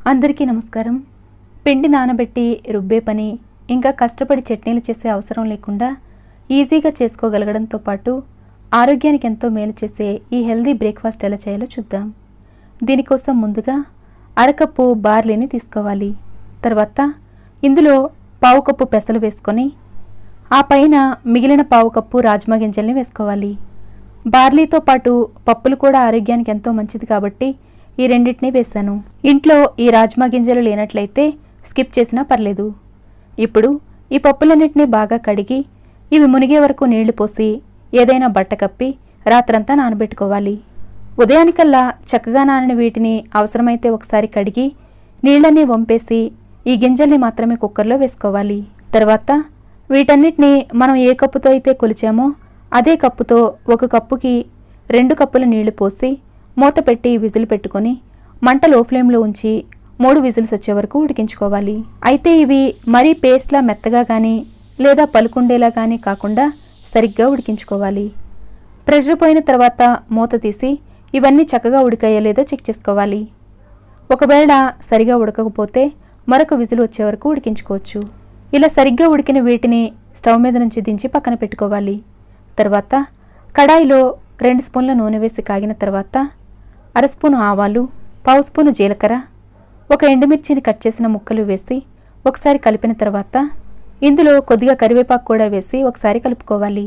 అందరికీ నమస్కారం. పిండి నానబెట్టి రుబ్బే పని ఇంకా కష్టపడి చట్నీలు చేసే అవసరం లేకుండా ఈజీగా చేసుకోగలగడంతో పాటు ఆరోగ్యానికి ఎంతో మేలు చేసే ఈ హెల్దీ బ్రేక్ఫాస్ట్ ఎలా చేయాలో చూద్దాం. దీనికోసం ముందుగా అరకప్పు బార్లీని తీసుకోవాలి. తర్వాత ఇందులో పావు కప్పు పెసలు వేసుకొని ఆ పైన మిగిలిన పావు కప్పు రాజ్మా గింజల్ని వేసుకోవాలి. బార్లీతో పాటు పప్పులు కూడా ఆరోగ్యానికి ఎంతో మంచిది కాబట్టి ఈ రెండింటినీ వేశాను. ఇంట్లో ఈ రాజ్మా గింజలు లేనట్లయితే స్కిప్ చేసినా పర్లేదు. ఇప్పుడు ఈ పప్పులన్నింటినీ బాగా కడిగి ఇవి మునిగే వరకు నీళ్ళు పోసి ఏదైనా బట్ట కప్పి రాత్రంతా నానబెట్టుకోవాలి. ఉదయానికల్లా చక్కగా నానిన వీటిని అవసరమైతే ఒకసారి కడిగి నీళ్ళన్నీ వంపేసి ఈ గింజల్ని మాత్రమే కుక్కర్లో వేసుకోవాలి. తర్వాత వీటన్నిటిని మనం ఏ కప్పుతో అయితే కొలిచామో అదే కప్పుతో ఒక కప్పుకి రెండు కప్పుల నీళ్ళు పోసి మూత పెట్టి విజిల్ పెట్టుకొని మంట లో ఫ్లేమ్లో ఉంచి మూడు విజిల్స్ వచ్చే వరకు ఉడికించుకోవాలి. అయితే ఇవి మరీ పేస్ట్లా మెత్తగా కానీ లేదా పలుకుండేలా కానీ కాకుండా సరిగ్గా ఉడికించుకోవాలి. ప్రెషర్ పోయిన తర్వాత మూత తీసి ఇవన్నీ చక్కగా ఉడికాయో లేదో చెక్ చేసుకోవాలి. ఒకవేళ సరిగా ఉడకకపోతే మరొక విజిల్ వచ్చే వరకు ఉడికించుకోవచ్చు. ఇలా సరిగ్గా ఉడికిన వీటిని స్టవ్ మీద నుంచి దించి పక్కన పెట్టుకోవాలి. తర్వాత కడాయిలో రెండు స్పూన్ల నూనె వేసి కాగిన తర్వాత అర స్పూను ఆవాలు పావు స్పూను జీలకర్ర ఒక ఎండుమిర్చిని కట్ చేసిన ముక్కలు వేసి ఒకసారి కలిపిన తర్వాత ఇందులో కొద్దిగా కరివేపాకు కూడా వేసి ఒకసారి కలుపుకోవాలి.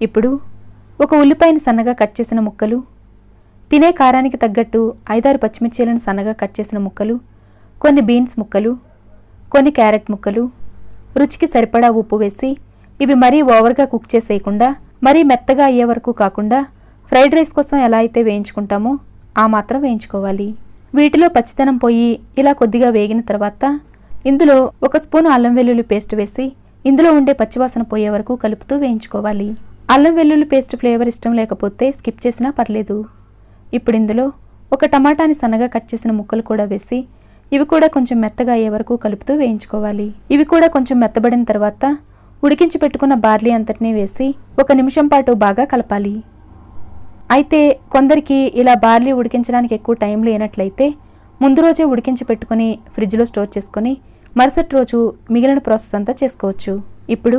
ఇప్పుడు ఒక ఉల్లిపాయను సన్నగా కట్ చేసిన ముక్కలు తినే కారానికి తగ్గట్టు ఐదారు పచ్చిమిర్చీలను సన్నగా కట్ చేసిన ముక్కలు కొన్ని బీన్స్ ముక్కలు కొన్ని క్యారెట్ ముక్కలు రుచికి సరిపడా ఉప్పు వేసి ఇవి మరీ ఓవర్గా కుక్ చేసేయకుండా మరీ మెత్తగా అయ్యే వరకు కాకుండా ఫ్రైడ్ రైస్ కోసం ఎలా అయితే వేయించుకుంటామో ఆ మాత్రం వేయించుకోవాలి. వీటిలో పచ్చితనం పోయి ఇలా కొద్దిగా వేగిన తర్వాత ఇందులో ఒక స్పూన్ అల్లం వెల్లుల్లి పేస్ట్ వేసి ఇందులో ఉండే పచ్చివాసన పోయే వరకు కలుపుతూ వేయించుకోవాలి. అల్లం వెల్లుల్లి పేస్ట్ ఫ్లేవర్ ఇష్టం లేకపోతే స్కిప్ చేసినా పర్లేదు. ఇప్పుడు ఇందులో ఒక టమాటాని సన్నగా కట్ చేసిన ముక్కలు కూడా వేసి ఇవి కూడా కొంచెం మెత్తగా అయ్యే వరకు కలుపుతూ వేయించుకోవాలి. ఇవి కూడా కొంచెం మెత్తబడిన తర్వాత ఉడికించి పెట్టుకున్న బార్లీ అంతటినీ వేసి ఒక నిమిషం పాటు బాగా కలపాలి. అయితే కొందరికి ఇలా బార్లీ ఉడికించడానికి ఎక్కువ టైం లేనట్లయితే ముందు రోజే ఉడికించి పెట్టుకుని ఫ్రిడ్జ్లో స్టోర్ చేసుకొని మరుసటి రోజు మిగిలిన ప్రాసెస్ అంతా చేసుకోవచ్చు. ఇప్పుడు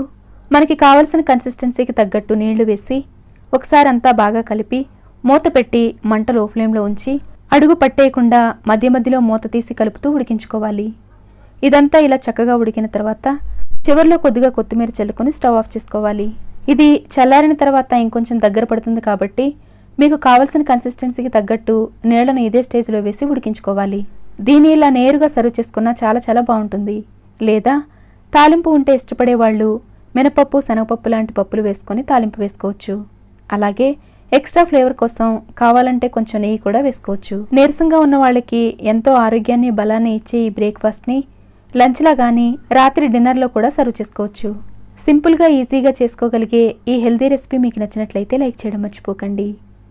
మనకి కావలసిన కన్సిస్టెన్సీకి తగ్గట్టు నీళ్ళు వేసి ఒకసారి అంతా బాగా కలిపి మూత పెట్టి మంట లో ఫ్లేమ్లో ఉంచి అడుగు పట్టేయకుండా మధ్య మధ్యలో మూత తీసి కలుపుతూ ఉడికించుకోవాలి. ఇదంతా ఇలా చక్కగా ఉడికిన తర్వాత చివరిలో కొద్దిగా కొత్తిమీర చల్లుకొని స్టవ్ ఆఫ్ చేసుకోవాలి. ఇది చల్లారిన తర్వాత ఇంకొంచెం దగ్గర పడుతుంది కాబట్టి మీకు కావలసిన కన్సిస్టెన్సీకి తగ్గట్టు నీళ్ళను ఇదే స్టేజ్లో వేసి ఉడికించుకోవాలి. దీన్ని ఇలా నేరుగా సర్వ్ చేసుకున్నా చాలా చాలా బాగుంటుంది. లేదా తాలింపు ఉంటే ఇష్టపడే వాళ్ళు మినపప్పు శనగపప్పు లాంటి పప్పులు వేసుకొని తాలింపు వేసుకోవచ్చు. అలాగే ఎక్స్ట్రా ఫ్లేవర్ కోసం కావాలంటే కొంచెం నెయ్యి కూడా వేసుకోవచ్చు. నీరసంగా ఉన్న వాళ్ళకి ఎంతో ఆరోగ్యాన్ని బలాన్ని ఇచ్చే ఈ బ్రేక్ఫాస్ట్ని లంచ్లా కానీ రాత్రి డిన్నర్లో కూడా సర్వ్ చేసుకోవచ్చు. సింపుల్గా ఈజీగా చేసుకోగలిగే ఈ హెల్దీ రెసిపీ మీకు నచ్చినట్లయితే లైక్ చేయడం మర్చిపోకండి.